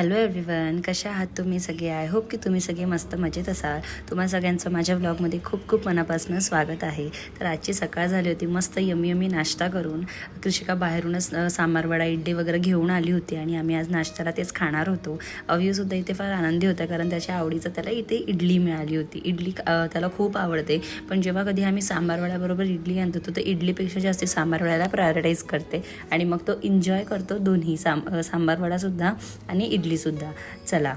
Hello everyone कशा आहात तुम्ही सगळे? आय होप की तुम्ही सगळे मस्त मजेत असाल. तुम्हा सगळ्यांचं माझ्या ब्लॉगमध्ये खूप खूप मनापासून स्वागत आहे. तर आजची सकाळ झाली होती. मस्त यमी यमी नाश्ता करून कृषिका बाहेरूनच सांबारवडा इड्डी वगैरे घेऊन आली होती आणि आम्ही आज नाश्त्याला तेच खाणार होतो. अव्यूसुद्धा इथे फार आनंदी होता कारण त्याच्या आवडीचं त्याला इथे इडली मिळाली होती. इडली त्याला खूप आवडते. पण जेव्हा कधी आम्ही सांबारवड्याबरोबर इडली आणतो तर इडलीपेक्षा जास्त सांबारवड्याला प्रायोरिटाईज करते. आणि मग तो एन्जॉय करतो दोन्ही सां अ, सांबारवडासुद्धा आणि इडलीसुद्धा चला.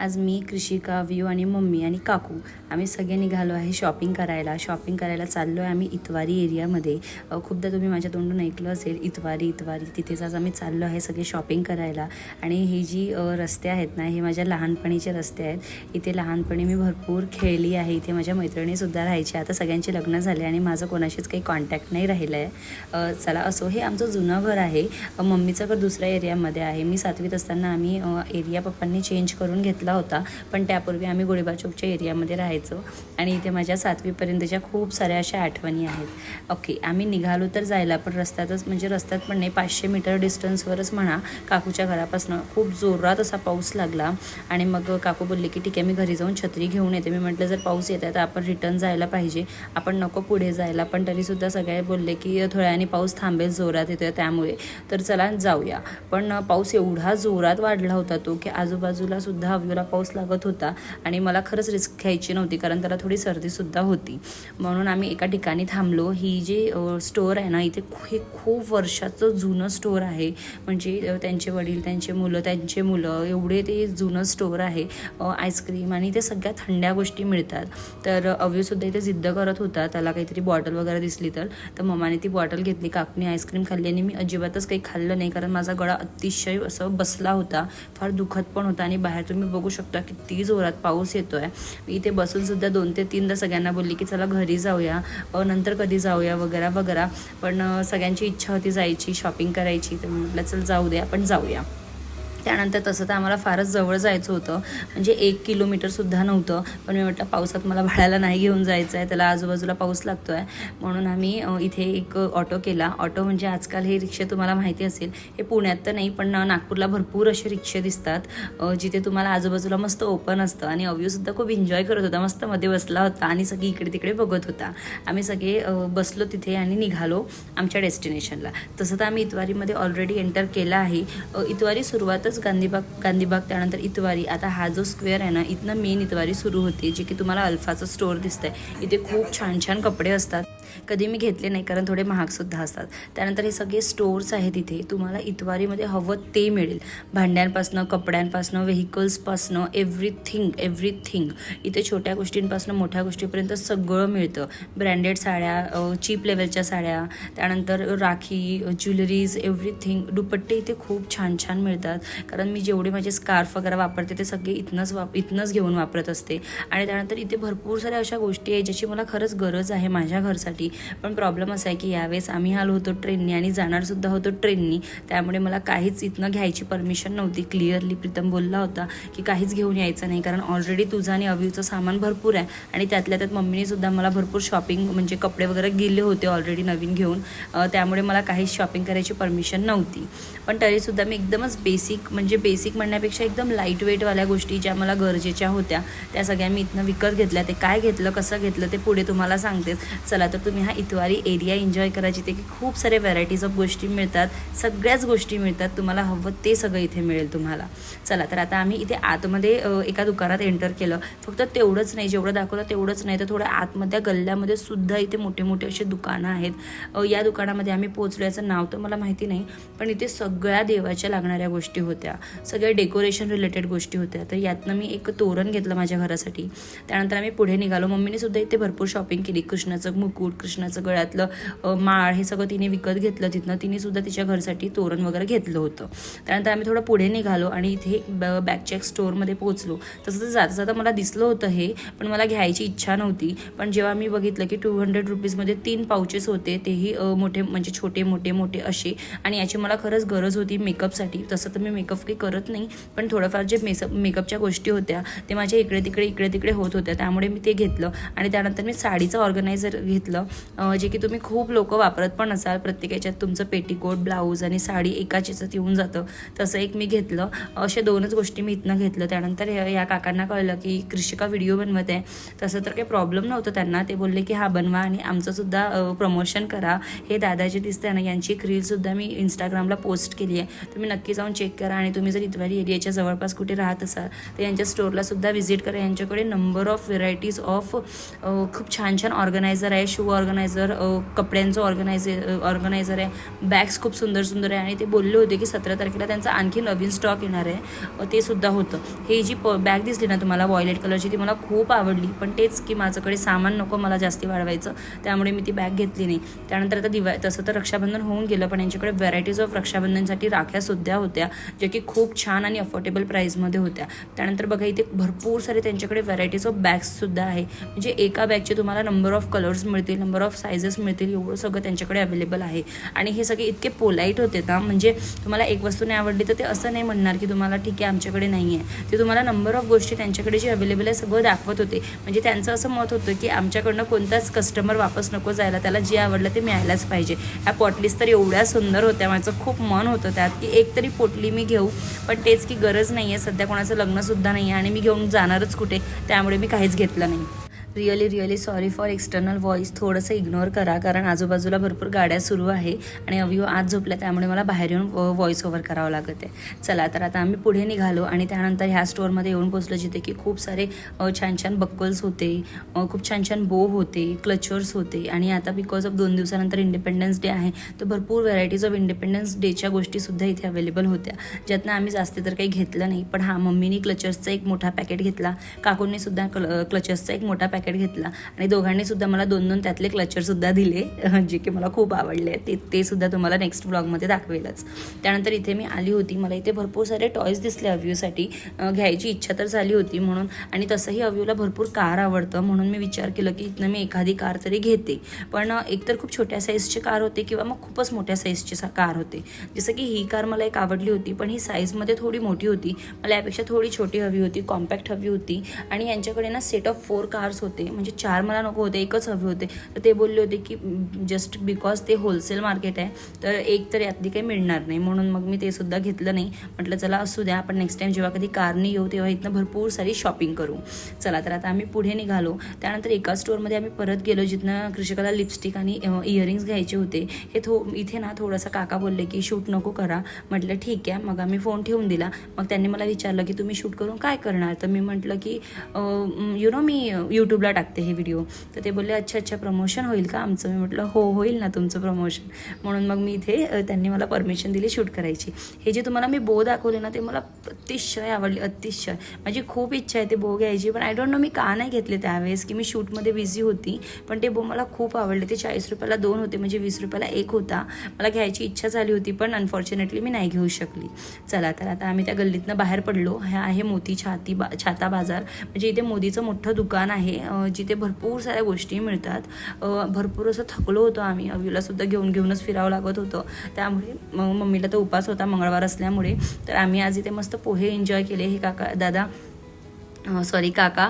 आज मी कृषिका व्यू आणि मम्मी आणि काकू आम्ही सगळे निघालो आहे शॉपिंग करायला. शॉपिंग करायला चाललो आहे आम्ही इतवारी एरियामध्ये. खूपदा तुम्ही माझ्या तोंडून ऐकलं असेल इतवारी इतवारी. तिथेच आज आम्ही चाललो आहे सगळे शॉपिंग करायला. आणि ही जी रस्ते आहेत ना हे माझ्या लहानपणीचे रस्ते आहेत. इथे लहानपणी मी भरपूर खेळली आहे. इथे माझ्या मैत्रिणीसुद्धा राहायच्या आता सगळ्यांचे लग्न झाले आणि माझं कोणाशीच काही कॉन्टॅक्ट नाही राहिलं आहे चला असो. हे आमचं जुनं घर आहे. मम्मीचं घर दुसऱ्या एरियामध्ये आहे. मी सातवीत असताना आम्ही एरिया पप्पांनी चेंज करून घेतलं होता. पण त्यापूर्वी आम्ही गोळीबार चौकच्या एरियामध्ये राहायचो आणि इथे माझ्या सातवीपर्यंतच्या खूप साऱ्या अशा आठवणी आहेत. ओके आम्ही निघालो तर जायला पण रस्त्यातच म्हणजे रस्त्यात पण नाही पाचशे मीटर डिस्टन्सवरच म्हणा काकूच्या घरापासून खूप जोरात असा पाऊस लागला. आणि मग काकू बोलले की ठीक आहे मी घरी जाऊन छत्री घेऊन येते. मी म्हटलं जर पाऊस येत आहे तर आपण रिटर्न जायला पाहिजे. आपण नको पुढे जायला. पण तरीसुद्धा सगळे बोलले की थोड्या पाऊस थांबेल जोरात येतोय त्यामुळे. तर चला जाऊया. पण पाऊस एवढा जोरात वाढला होता तो की आजूबाजूला सुद्धा थोडा पाऊस लागत होता आणि मला खरंच रिस्क घ्यायची नव्हती कारण त्याला थोडी सर्दीसुद्धा होती. म्हणून आम्ही एका ठिकाणी थांबलो. ही जी स्टोअर आहे ना इथे हे खूप वर्षाचं जुनं स्टोअर आहे. म्हणजे त्यांचे वडील त्यांचे मुलं त्यांचे मुलं एवढे ते जुनं स्टोअर आहे आईस्क्रीम आणि ते सगळ्या थंड्या गोष्टी मिळतात. तर अव्यूसुद्धा इथे जिद्द करत होता. त्याला काहीतरी बॉटल वगैरे दिसली तर. तर मम्माने ती बॉटल घेतली काकूने आईस्क्रीम खाल्ली आणि मी अजिबातच काही खाल्लं नाही कारण माझा गळा अतिशय असं बसला होता. फार दुखत पण होता आणि बाहेर तुम्ही बघू शकता किती जोरात पाऊस येतोय. मी इथे बसून सुद्धा दोन ते तीनदा सगळ्यांना बोलली की चला घरी जाऊया नंतर कधी जाऊया वगैरे वगैरे. पण सगळ्यांची इच्छा होती जायची शॉपिंग करायची. तर म्हटलं चल जाऊ दे आपण जाऊया. त्यानंतर तसं तर आम्हाला फारच जवळ जायचं होतं. म्हणजे एक किलोमीटरसुद्धा नव्हतं. पण मी म्हटलं पावसात मला भाड्याला नाही घेऊन जायचं आहे. त्याला आजूबाजूला पाऊस लागतो आहे म्हणून आम्ही इथे एक ऑटो केला. ऑटो म्हणजे आजकाल हे रिक्षा तुम्हाला माहिती असेल. हे पुण्यात तर नाही पण नागपूरला भरपूर असे रिक्षे दिसतात. जिथे तुम्हाला आजूबाजूला मस्त ओपन असतं. आणि अव्यूसुद्धा खूप एन्जॉय करत होता. मस्त मध्ये बसला होता आणि सगळी इकडे तिकडे बघत होता. आम्ही सगळे बसलो तिथे आणि निघालो आमच्या डेस्टिनेशनला तसं तर आम्ही इतवारीमध्ये ऑलरेडी एंटर केला आहे. इतवारी सुरुवातच गांधीबाग गांधीबाग त्यानंतर इतवारी. आता हा जो स्क्वेअर आहे ना इथनं मेन इतवारी सुरू होते जे की तुम्हाला अल्फाचं स्टोअर दिसतंय. इथे खूप छान छान कपडे असतात. कधी मी घेतले नाही कारण थोडे महागसुद्धा असतात. त्यानंतर हे सगळे स्टोअर्स आहेत इथे तुम्हाला इतवारीमध्ये हवं ते मिळेल. भांड्यांपासनं कपड्यांपासनं व्हेकल्सपासनं एव्हरीथिंग एव्हरीथिंग इथे छोट्या गोष्टींपासनं मोठ्या गोष्टीपर्यंत सगळं मिळतं. ब्रँडेड साड्या चीप लेवलच्या साड्या त्यानंतर राखी ज्वेलरीज एव्हरीथिंग दुपट्टे इथे खूप छान छान मिळतात. कारण मी जेवढे माझे स्कार्फ वगैरे वापरते ते सगळे इथनंच वाप इथनंच घेऊन वापरत असते. आणि त्यानंतर इथे भरपूर साऱ्या अशा गोष्टी आहेत ज्याची मला खरंच गरज आहे माझ्या घरसाठी. पण प्रॉब्लेम असा आहे की यावेळेस आम्ही आलो होतो ट्रेननी आणि जाणारसुद्धा होतो ट्रेननी त्यामुळे मला काहीच इथनं घ्यायची परमिशन नव्हती. क्लिअरली प्रीतम बोलला होता की काहीच घेऊन यायचं नाही कारण ऑलरेडी तुझं आणि अव्यूचं सामान भरपूर आहे. आणि त्यातल्या त्यात मम्मीनेसुद्धा मला भरपूर शॉपिंग म्हणजे कपडे वगैरे गेले होते ऑलरेडी नवीन घेऊन. त्यामुळे मला काहीच शॉपिंग करायची परमिशन नव्हती. पण तरीसुद्धा मी एकदमच बेसिक म्हणजे बेसिक म्हणण्यापेक्षा एकदम लाइट वेटवाल्या गोष्टी ज्या मला गरजेच्या होत्या त्या सगळ्या मी इथनं विकत घेतल्या. ते काय घेतलं कसं घेतलं ते पुढे तुम्हाला सांगतेच चला तर तुम्ही हा इतवारी एरिया एन्जॉय करायची ते की खूप सारे व्हरायटीज ऑफ गोष्टी मिळतात. सगळ्याच गोष्टी मिळतात. तुम्हाला हवं ते सगळं इथे मिळेल तुम्हाला. चला तर आता आम्ही इथे आतमध्ये एका दुकानात एंटर केलं. फक्त तेवढंच नाही जेवढं दाखवलं तेवढंच नाही. तर थोडं आतमध्ये गल्ल्यामध्ये सुद्धा इथे मोठे मोठे असे दुकानं आहेत. या दुकानामध्ये आम्ही पोचल्याचं नाव तर मला माहिती नाही पण इथे सगळ्या देवाच्या लागणाऱ्या गोष्टी होत्या. सगळ्या डेकोरेशन रिलेटेड गोष्टी होत्या. तर यातनं मी एक तोरण घेतलं माझ्या घरासाठी. त्यानंतर आम्ही पुढे निघालो. मम्मीने सुद्धा इथे भरपूर शॉपिंग केली. कृष्णाचं मुकुट कृष्णाचं गळ्यातलं माळ हे सगळं तिने विकत घेतलं. तिथनं तिने सुद्धा तिच्या घरसाठी तोरण वगैरे घेतलं होतं. त्यानंतर आम्ही थोडं पुढे निघालो आणि इथे बॅगच्या एक स्टोअरमध्ये पोहोचलो. तसं तर जाता जाता मला दिसलं होतं हे पण मला घ्यायची इच्छा नव्हती. पण जेव्हा मी बघितलं की टू हंड्रेड रुपीजमध्ये तीन पाउचेस होते तेही मोठे म्हणजे छोटे मोठे मोठे असे. आणि याची मला खरंच गरज होती मेकअपसाठी तसं तर मी मेकअप काही करत नाही पण थोडंफार जे मेसअप मेकअपच्या गोष्टी होत्या ते माझ्या इकडे तिकडे इकडे तिकडे होत होत्या. त्यामुळे मी ते घेतलं. आणि त्यानंतर मी साडीचं ऑर्गनायझर घेतलं. जे की तुम्ही खूप लोक वापरत पण असाल प्रत्येक याच्यात तुमचं पेटीकोट ब्लाऊज आणि साडी एकाच याच्यात येऊन जातं. तसं एक मी घेतलं. अशा दोनच गोष्टी मी इथनं घेतलं. त्यानंतर या काकांना कळलं की कृषिका व्हिडिओ बनवत. आहे तसं तर काही प्रॉब्लेम नव्हतं त्यांना. ते बोलले की हा बनवा आणि आमचंसुद्धा प्रमोशन करा. हे दादाजी दिसते ना यांची एक रीलसुद्धा मी इंस्टाग्रामला पोस्ट केली आहे. तुम्ही नक्की जाऊन चेक करा आणि तुम्ही जर इतवारी एरियाच्या जवळपास कुठे राहत असाल तर यांच्या स्टोरला सुद्धा व्हिजिट करा. यांच्याकडे नंबर ऑफ व्हेरायटीज ऑफ खूप छान छान ऑर्गनायझर आहे. शू ऑर्गनायझर कपड्यांचं ऑर्गनायझे ऑर्गनायझर आहे. बॅग्स खूप सुंदर सुंदर आहे. आणि ते बोलले होते की सतरा तारखेला त्यांचा आणखी नवीन स्टॉक येणार आहे. ते सुद्धा होतं. हे जी प बॅग दिसली ना तुम्हाला वॉयलेट कलरची ती मला खूप आवडली. पण तेच की माझ्याकडे सामान नको मला जास्ती वाढवायचं. त्यामुळे मी ती बॅग घेतली नाही. त्यानंतर आता दिवा तसं तर रक्षाबंधन होऊन गेलं पण यांच्याकडे व्हरायटीज ऑफ रक्षाबंधनसाठी राख्यासुद्धा होत्या ज्या की खूप छान आणि अफोर्डेबल प्राईजमध्ये होत्या. त्यानंतर बघा इथे भरपूर सारे त्यांच्याकडे व्हरायटीज ऑफ बॅग्ससुद्धा आहे. म्हणजे एका बॅगचे तुम्हाला नंबर ऑफ कलर्स मिळतील नंबर ऑफ सायझेस मिळतील एवढं सगळं त्यांच्याकडे अवेलेबल आहे. आणि हे सगळे इतके पोलाईट होते ना म्हणजे तुम्हाला एक वस्तू नाही आवडली तर ते असं नाही म्हणणार की तुम्हाला ठीक आहे आमच्याकडे नाही आहे. ते तुम्हाला नंबर ऑफ गोष्टी त्यांच्याकडे जे अवेलेबल आहे सगळं दाखवत होते. म्हणजे त्यांचं असं मत होतं की आमच्याकडनं कोणताच कस्टमर वापस नको जायला त्याला जे आवडलं ते मिळायलाच पाहिजे. ह्या पॉटलीज तर एवढ्या सुंदर होत्या माझं खूप मन होतं त्यात की एक तरी पोटली मी घेऊ. पण तेच की गरज नाही आहे सध्या कोणाचं लग्नसुद्धा नाही आहे आणि मी घेऊन जाणारच कुठे त्यामुळे मी काहीच घेतलं नाही. Really really sorry for external voice थोडंसं इग्नोर करा कारण आजूबाजूला भरपूर गाड्या सुरू आहे आणि अविओ आज झोपल्या त्यामुळे मला बाहेर येऊन व्हॉईस ओव्हर करावं लागत आहे. चला तर आता आम्ही पुढे निघालो आणि त्यानंतर ह्या स्टोअरमध्ये येऊन पोचलो जिथे की खूप सारे छान छान बक्कल्स होते खूप छान छान बो होते क्लचर्स होते आणि आता बिकॉज ऑफ दोन दिवसानंतर इंडिपेंडन्स डे आहे तर भरपूर व्हरायटीज ऑफ इंडिपेंडन्स डेच्या गोष्टीसुद्धा इथे अवेलेबल होत्या. ज्यातनं आम्ही जास्त तर काही घेतलं नाही पण हां मम्मीनी क्लचर्सचा एक मोठा पॅकेट घेतला काकूंनी सुद्धा क्ल क्लचर्सचा एक मोठा पॅकेट घेतला. आणि दोघांनी सुद्धा मला दोन दोन त्यातले क्लचरसुद्धा दिले जे की मला खूप आवडले. ते ते सुद्धा तुम्हाला नेक्स्ट ब्लॉगमध्ये दाखवेलच. त्यानंतर इथे मी आली होती. मला इथे भरपूर सारे टॉयज दिसले अव्ह्यूसाठी घ्यायची इच्छा तर झाली होती म्हणून. आणि तसंही अव्ह्यूला भरपूर कार आवडतं. म्हणून मी विचार केला की इथनं मी एखादी कार तरी घेते. पण एकतर खूप छोट्या साईजची कार होते किंवा मग खूपच मोठ्या साईजची सा- कार होते. जसं की ही कार मला एक आवडली होती पण ही साईजमध्ये थोडी मोठी होती. मला यापेक्षा थोडी छोटी हवी होती कॉम्पॅक्ट हवी होती. आणि यांच्याकडे ना सेट ऑफ फोर कार्स होते. होते. म्हणजे चार मला नको होते एकच हवे होते. तर ते बोलले होते की जस्ट बिकॉज ते होलसेल मार्केट आहे तर एक तर यातली काही मिळणार नाही. म्हणून मग मी ते सुद्धा घेतलं नाही. म्हटलं चला असू द्या आपण नेक्स्ट टाइम जेव्हा कधी कारने येऊ तेव्हा इथनं भरपूर सारी शॉपिंग करू. चला तर आता आम्ही पुढे निघालो. त्यानंतर एका स्टोअरमध्ये आम्ही परत गेलो जिथनं कृषिकाला लिपस्टिक आणि इयरिंग्स घ्यायचे होते. हे थो इथे ना थोडासा काका बोलले की शूट नको करा. म्हटलं ठीक आहे. मग आम्ही फोन ठेवून दिला. मग त्यांनी मला विचारलं की तुम्ही शूट करून काय करणार? तर मी म्हटलं की यु नो मी यूट्यूब यूट्यूबला टाकते हे व्हिडिओ तर ते बोलले अच्छा अच्छा प्रमोशन होईल का आमचं? मी म्हटलं हो होईल ना तुमचं प्रमोशन म्हणून मग मी इथे त्यांनी मला परमिशन दिली शूट करायची. हे जे तुम्हाला मी बो दाखवले ना ते मला अतिशय आवडले अतिशय. माझी खूप इच्छा आहे ते बो घ्यायची पण आय डोंट नो मी का नाही घेतले त्यावेळेस की मी शूटमध्ये बिझी होती. पण ते बो मला खूप आवडले. ते चाळीस रुपयाला दोन होते म्हणजे वीस रुपयाला एक होता. मला घ्यायची इच्छा झाली होती पण अनफॉर्च्युनेटली मी नाही घेऊ शकली. चला तर आता आम्ही त्या गल्लीतनं बाहेर पडलो. ह्या आहे मोती छाती बा छाता बाजार. म्हणजे इथे मोदीचं मोठं दुकान आहे. जिथे भरपूर साऱ्या गोष्टी मिळतात. भरपूर असं थकलो होतो आम्ही. अवीलासुद्धा घेऊन घेऊनच फिरावं लागत होतं. त्यामुळे मग मम्मीला तर उपास होता मंगळवार असल्यामुळे. तर आम्ही आज इथे मस्त पोहे एन्जॉय केले. हे काका दादा सॉरी काका.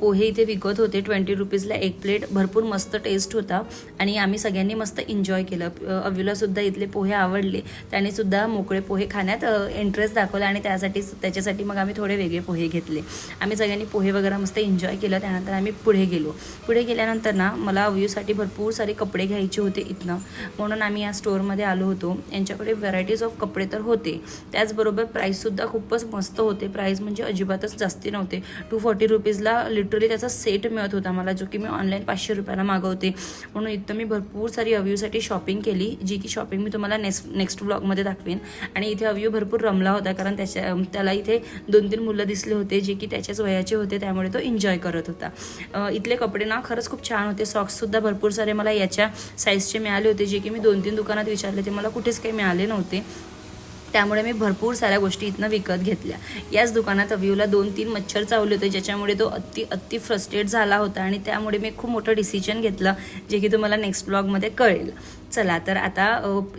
पोहे इथे विकत होते. ट्वेंटी रुपीजला एक प्लेट भरपूर मस्त टेस्ट होता. आणि आम्ही सगळ्यांनी मस्त एन्जॉय केलं. अव्यूलासुद्धा इथले पोहे आवडले. त्याने सुद्धा मोकळे पोहे खाण्यात इंटरेस्ट दाखवला आणि त्यासाठी त्याच्यासाठी मग आम्ही थोडे वेगळे पोहे घेतले. आम्ही सगळ्यांनी पोहे वगैरे मस्त एन्जॉय केलं. त्यानंतर आम्ही पुढे गेलो. पुढे गेल्यानंतर ना मला अव्यूसाठी भरपूर सारे कपडे घ्यायचे होते इथनं. म्हणून आम्ही या स्टोअरमध्ये आलो होतो. यांच्याकडे व्हरायटीज ऑफ कपडे तर होते. त्याचबरोबर प्राईससुद्धा खूपच मस्त होते. प्राईस म्हणजे अजिबातच जास्ती नव्हते. टू फॉर्टी रुपीजला लिटरली त्याचा सेट मिळत होता मला जो की मी ऑनलाईन पाचशे रुपयाला मागवते. म्हणून इथं मी भरपूर सारी अव्यूसाठी शॉपिंग केली जी की शॉपिंग मी तुम्हाला नेक्स्ट नेक्स्ट ब्लॉगमध्ये दाखवेन. आणि इथे अव्यू भरपूर रमला होता कारण त्याच्या त्याला इथे दोन तीन मुलं दिसले होते जे की त्याच्याच वयाचे होते त्यामुळे तो एन्जॉय करत होता. इथले कपडे ना खरंच खूप छान होते सॉक्ससुद्धा भरपूर सारे मला याच्या साईजचे मिळाले होते जे की मी दोन तीन दुकानात विचारले ते मला कुठेच काही मिळाले नव्हते. त्यामुळे मी भरपूर साऱ्या गोष्टी इथनं विकत घेतल्या. याच दुकानात अव्यूला दोन तीन मच्छर चावले होते ज्याच्यामुळे तो अति अति फ्रस्ट्रेट झाला होता आणि त्यामुळे मी खूप मोठं डिसिजन घेतलं जे की तुम्हाला नेक्स्ट ब्लॉगमध्ये कळेल. चला तर आता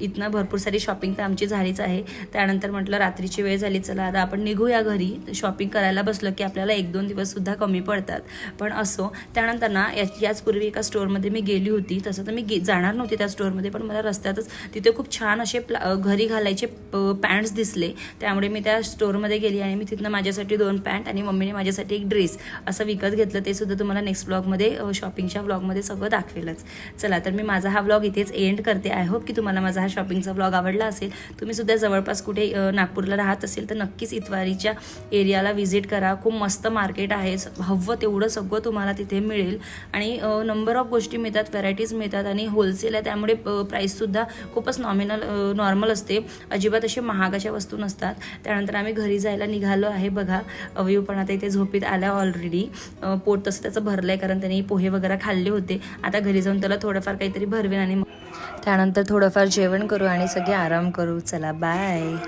इथनं भरपूर सारी शॉपिंग तर आमची झालीच आहे. त्यानंतर म्हटलं रात्रीची वेळ झाली चला आता आपण निघूया घरी. शॉपिंग करायला बसलं की आपल्याला एक दोन दिवससुद्धा कमी पडतात. पण असो त्यानंतर ना या याचपूर्वी एका स्टोअरमध्ये मी गेली होती. तसं तर मी गे जाणार नव्हती त्या स्टोअरमध्ये पण मला रस्त्यातच तिथे खूप छान असे प्ला घरी घालायचे पॅन्ट्स दिसले. त्यामुळे मी त्या स्टोअरमध्ये गेली आणि मी तिथनं माझ्यासाठी दोन पॅन्ट आणि मम्मीने माझ्यासाठी एक ड्रेस असं विकत घेतलं. ते सुद्धा तुम्हाला नेक्स्ट ब्लॉगमध्ये शॉपिंगच्या ब्लॉगमध्ये सगळं दाखवेलच. चला तर मी माझा हा ब्लॉग इथेच एंड करते. आय होप की तुम्हाला माझा हा शॉपिंगचा ब्लॉग आवडला असेल. तुम्ही सुद्धा जवळपास कुठे नागपूरला राहत असेल तर नक्कीच इतवारीच्या एरियाला व्हिजिट करा. खूप मस्त मार्केट आहे. हवं तेवढं सगळं तुम्हाला तिथे मिळेल. आणि नंबर ऑफ गोष्टी मिळतात व्हरायटीज मिळतात आणि होलसेल आहे. त्यामुळे प्राईससुद्धा खूपच नॉमिनल नॉर्मल असते. अजिबात असे महागाच्या वस्तू नसतात. त्यानंतर आम्ही घरी जायला निघालो आहे. बघा अवयव पण आता इथे झोपीत आल्या ऑलरेडी पोट तसं त्याचं भरलं आहे कारण त्यांनी पोहे वगैरे खाल्ले होते. आता घरी जाऊन त्याला थोडंफार काहीतरी भरवेन आणि मग त्यानंतर थोडंफार जेवण करू आणि सगळे आराम करू. चला बाय